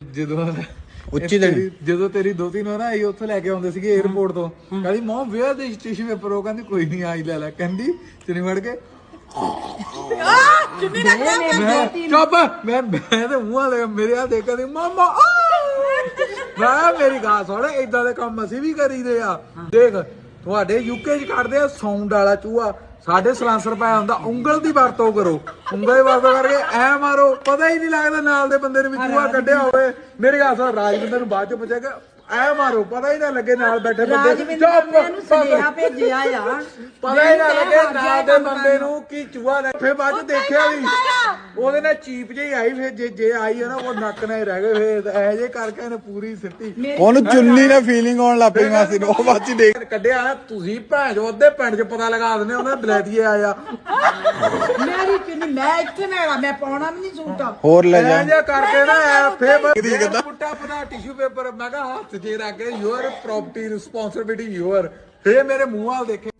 ਜਦੋਂ ਉੱਚੀ। ਤੇਰੀ- ਜਦੋਂ ਤੇਰੀ ਦੋ ਤਿੰਨ ਵਾਰ ਆਈ ਉੱਥੇ ਲੈ ਕੇ ਆਉਂਦੇ ਸੀਗੇ 에어ਪੋਰਟ ਤੋਂ ਕਹਿੰਦੀ ਮੋਂ ਵੇਅਰ ਦੇ ਸਟੇਸ਼ਨ ਪੇਪਰ ਉਹ ਕਹਿੰਦੀ ਕੋਈ ਨਹੀਂ ਆਈ ਲੈ ਲੈ। ਕਹਿੰਦੀ ਚਿੰਨੀ ਵੜ ਕੇ ਚੁੰਨੀ ਰੱਖ ਲਿਆ ਮੈਂ ਚੁੱਪ ਮੈਂ ਮੈਂ ਤੇ ਮੂੰਹ ਵਾਲੇ ਮੇਰੇ ਆ ਦੇਖ ਕਹਿੰਦੀ ਮਾਮਾ ਆ! ਮੈਂ ਮੇਰੀ ਗੱਲ ਸੁਣ ਇਦਾਂ ਦੇ ਕੰਮ ਅਸੀਂ ਵੀ ਕਰੀਦੇ ਆ। ਦੇਖ ਤੁਹਾਡੇ ਯੂਕੇ 'ਚ ਕੱਢਦੇ ਆ ਸਾਊਂਡ ਵਾਲਾ ਚੂਹਾ। ਸਾਡੇ ਸਲਾਂਸਰ ਪਾਇਆ ਹੁੰਦਾ ਉਂਗਲ ਦੀ ਵਰਤੋਂ ਕਰੋ। ਉਂਗਲ ਦੀ ਵਰਤੋਂ ਕਰਕੇ ਐ ਮਾਰੋ ਪਤਾ ਹੀ ਨਹੀਂ ਲੱਗਦਾ ਨਾਲ ਦੇ ਬੰਦੇ ਨੇ ਵੀ ਚੂਹਾ ਕੱਢਿਆ ਹੋਵੇ। ਮੇਰੀ ਗੱਲ ਸੁਣ ਰਾਜਵਿੰਦਰ ਨੂੰ ਬਾਅਦ ਚ ਪੁੱਛਿਆ ਐ ਮਾਰੋ ਪਤਾ ਹੀ ਨਾ ਲੱਗੇ ਨਾਲ ਬੈਠੇ ਬੰਦੇ। ਨੇ ਸੁਨੇਹਾ ਭੇਜਿਆ ਆ। ਪਤਾ ਹੀ ਨਾ ਲੱਗੇ ਨਾਲ ਦੇ ਬੰਦੇ ਨੂੰ। ਕੀ ਚੂਹਾ ਨੇ ਫੇਰ ਬਾਅਦ ਚ ਦੇਖਿਆ ਵੀ ਉਹਦੇ ਨਾਲ ਚੀਪ ਜਿਹੀ ਆਈ ਫੇਰ ਜੇ ਜੇ ਆਈ ਹੈ ਨਾ ਉਹ ਨੱਕ ਨਾਲ ਹੀ ਰਹਿ ਗਏ ਫੇਰ ਐ ਜੇ ਕਰਕੇ ਇਹਨੇ ਪੂਰੀ ਸਿੱਟੀ। ਉਹਨੂੰ ਚੁੰਨੀ ਨਾਲ ਫੀਲਿੰਗ ਆਉਣ ਲੱਗ ਪਈ ਮਾਸੀ ਨੂੰ ਉਹ ਬਾਅਦ ਚ ਦੇਖ ਕੱਢਿਆ ਨਾ, ਤੁਸੀਂ ਭੈਣ ਜੋ ਅੱਧੇ ਪਿੰਡ 'ਚ ਪਤਾ ਲਗਾ ਦਿੰਦੇ ਉਹਨਾਂ ਬਲੈਤੀਏ ਆਇਆ। ਮੇਰੀ ਚੁੰਨੀ ਮੈਂ ਇੱਥੇ ਮੇਰਾ ਮੈਂ ਪਾਉਣਾ ਵੀ ਨਹੀਂ ਸੂਟ। ਹੋਰ ਲੈ ਜਾ। ਐ ਕਰਕੇ ਨਾ ਐ ਫੇਰ ਪੁੱਟਾ ਪਨਾ ਟਿਸ਼ੂ ਪੇਪਰ ਮੈਂ ਕਿਹਾ ਹੱਥ 'ਚ ਰੱਖ ਕੇ ਯੂਅਰ ਪ੍ਰੋਪਰਟੀ ਰਿਸਪੌਂਸਿਬਿਲਟੀ ਯੂਅਰ ਫੇਰ ਮੇਰੇ ਮੂੰਹ ਵਾਲ ਦੇਖੇ।